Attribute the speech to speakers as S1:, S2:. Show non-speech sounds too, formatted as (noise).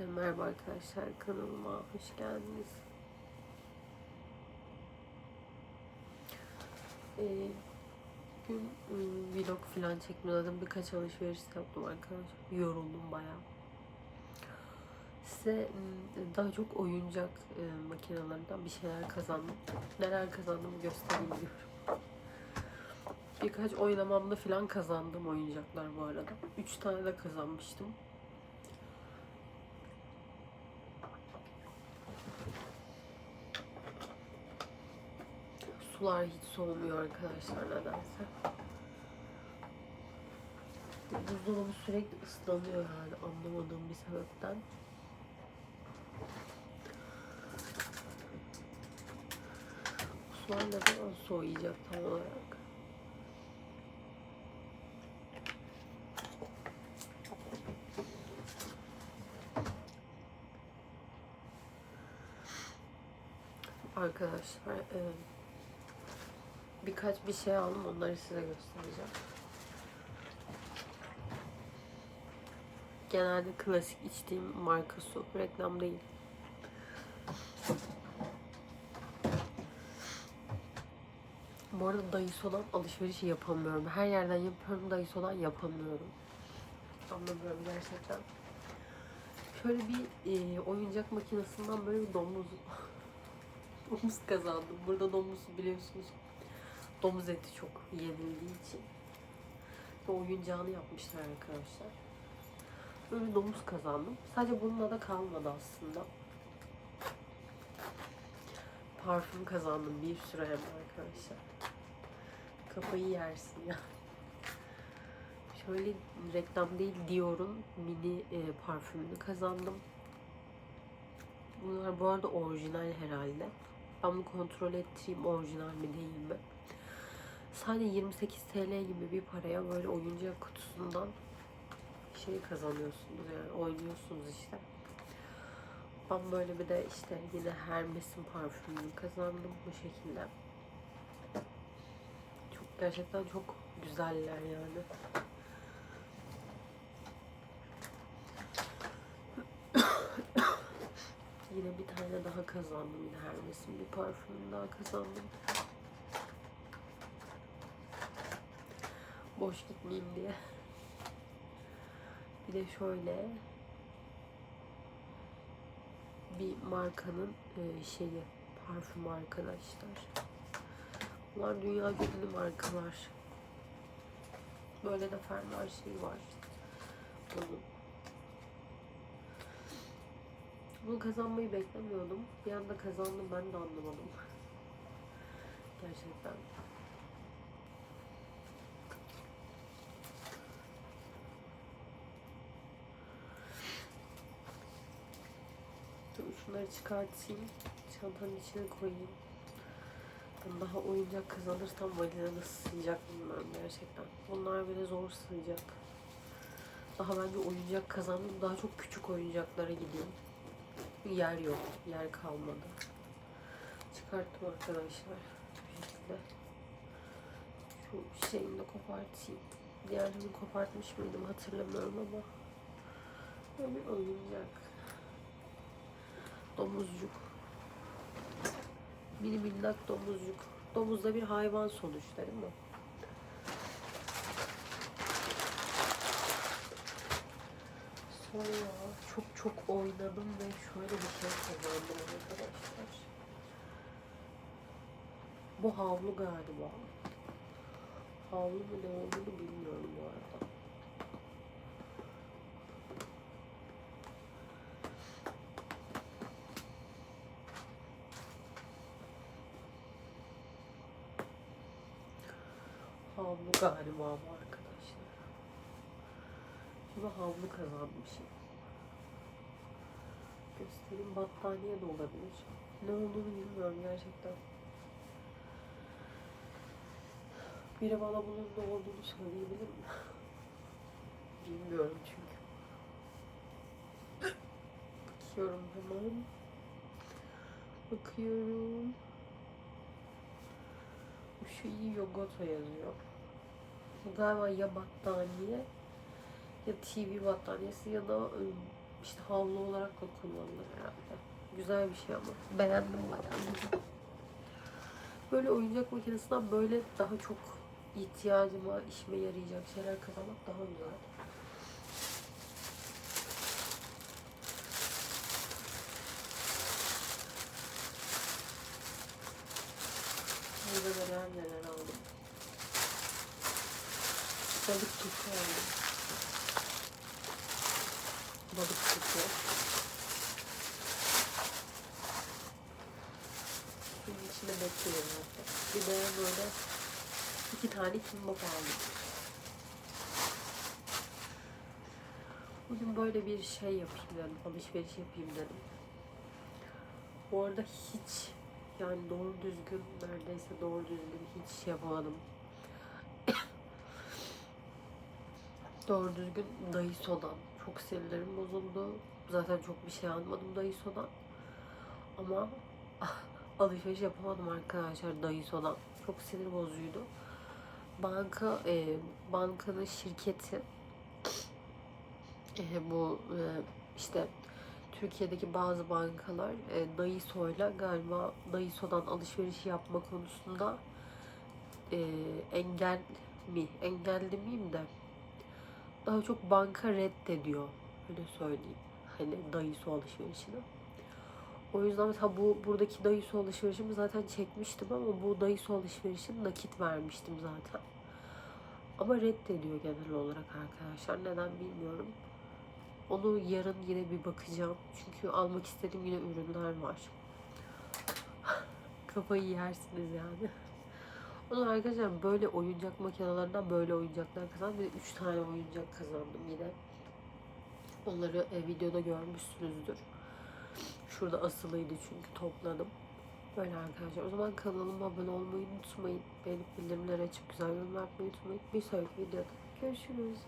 S1: Herkese merhaba arkadaşlar. Kanalıma hoş geldiniz. Ee, bugün ım, vlog falan çekmiyordum. Birkaç alışveriş yaptım arkadaşlar. Yoruldum bayağı. Size ım, daha çok oyuncak ım, makinelerinden bir şeyler kazandım. Neler kazandığımı göstereyim diyorum. Birkaç oynamamda falan kazandım oyuncaklar bu arada. Üç tane de kazanmıştım. Sular hiç soğumuyor arkadaşlar nedense. Buzdolabı sürekli ıslanıyor yani anlamadığım bir sebepten. Sular ne zaman soğuyacak tam olarak? Arkadaşlar e, birkaç bir şey aldım onları size göstereceğim. Genelde klasik içtiğim marka su. Reklam değil. Bu arada Daiso'dan alışveriş yapamıyorum. Her yerden yapıyorum. Daiso'dan yapamıyorum. Anlamıyorum gerçekten. Şöyle bir e, oyuncak makinesinden böyle bir domuz (laughs) domuz kazandım. Burada domuz biliyorsunuz domuz eti çok yenildiği için ve oyuncağını yapmışlar arkadaşlar. Böyle domuz kazandım. Sadece bununla da kalmadı aslında. Parfüm kazandım bir sürü hem arkadaşlar. Kafayı yersin ya. Şöyle reklam değil Dior'un mini e, parfümünü kazandım. Bunlar bu arada orijinal herhalde. Ben bunu kontrol ettireyim orijinal mi değil mi. Sadece 28 TL gibi bir paraya böyle oyuncak kutusundan şey kazanıyorsunuz yani oynuyorsunuz işte. Ben böyle bir de işte yine Hermes'in parfümünü kazandım bu şekilde. Çok gerçekten çok güzeller yani. (coughs) Yine bir tane daha kazandım. Yine Hermes'in bir parfümünü daha kazandım. Boş gitmeyeyim diye. Bir de şöyle bir markanın e, şeyi parfüm arkadaşlar. Bunlar dünya ünlü markalar. Böyle de fermuar şeyi var. Bunun. Bunu kazanmayı beklemiyordum. Bir anda kazandım ben de anlamadım. Gerçekten. Şunları çıkartayım. Çantanın içine koyayım. Ben daha oyuncak kazanırsam valize nasıl sığacak bilmiyorum gerçekten. Bunlar bile zor sığacak. Daha bence oyuncak kazandım. Daha çok küçük oyuncaklara gidiyorum. Yer yok. Yer kalmadı. Çıkarttım arkadaşlar. Şekilde. Şu şeyini de kopartayım. Diğerlerini kopartmış mıydım hatırlamıyorum ama. Böyle bir oyuncak. Domuzcuk. Mini minnak domuzcuk. Domuz da bir hayvan sonuçta değil mi? Sonra çok çok oynadım ve şöyle bir şey kazandım arkadaşlar. Bu havlu galiba. Havlu mu ne olduğunu bilmiyorum bu arada. Havlu galiba bu arkadaşlar. Şimdi havlu kazanmışım. Göstereyim battaniye de olabilir. Ne olduğunu bilmiyorum gerçekten. Biri bana bunun ne olduğunu söyleyebilir mi? Bilmiyorum çünkü. Bakıyorum hemen. Bakıyorum. Şu iyi yogoto yazıyor. Galiba ya battaniye ya TV battaniyesi ya da ıı, işte havlu olarak da kullanılır herhalde. Güzel bir şey ama. Beğendim bayağı. Böyle oyuncak makinesinden böyle daha çok ihtiyacıma, işime yarayacak şeyler kazanmak daha güzel. Burada neler neler aldım. Balık tutu. Balık tutu. Bunun içinde bekliyorum hatta. Bir de böyle iki tane kimbap aldım. Bugün böyle bir şey yapayım dedim. Alışveriş yapayım dedim. Bu arada hiç yani doğru düzgün neredeyse doğru düzgün hiç şey yapamadım. Doğru düzgün Daiso'dan çok sinirlerim bozuldu. Zaten çok bir şey almadım Daiso'dan. Ama alışveriş yapamadım arkadaşlar Daiso'dan. Çok sinir bozucuydu. Banka, e, bankanın şirketi e, bu e, işte Türkiye'deki bazı bankalar e, Daiso'yla galiba Daiso'dan alışveriş yapma konusunda e, engel mi? Engel demeyeyim de daha çok banka reddediyor. Öyle söyleyeyim. Hani Daiso alışverişini. O yüzden mesela bu buradaki Daiso alışverişimi zaten çekmiştim ama bu Daiso alışverişini nakit vermiştim zaten. Ama reddediyor genel olarak arkadaşlar. Neden bilmiyorum. Onu yarın yine bir bakacağım. Çünkü almak istediğim yine ürünler var. (laughs) Kafayı yersiniz yani. Onun arkadaşlar böyle oyuncak makinelerinden böyle oyuncaklar kazandım. Bir de 3 tane oyuncak kazandım yine. Onları e, videoda görmüşsünüzdür. Şurada asılıydı çünkü topladım. Böyle arkadaşlar. O zaman kanalıma abone olmayı unutmayın. Beğenip bildirimleri açıp güzel yorumlar yapmayı unutmayın. Bir sonraki videoda görüşürüz.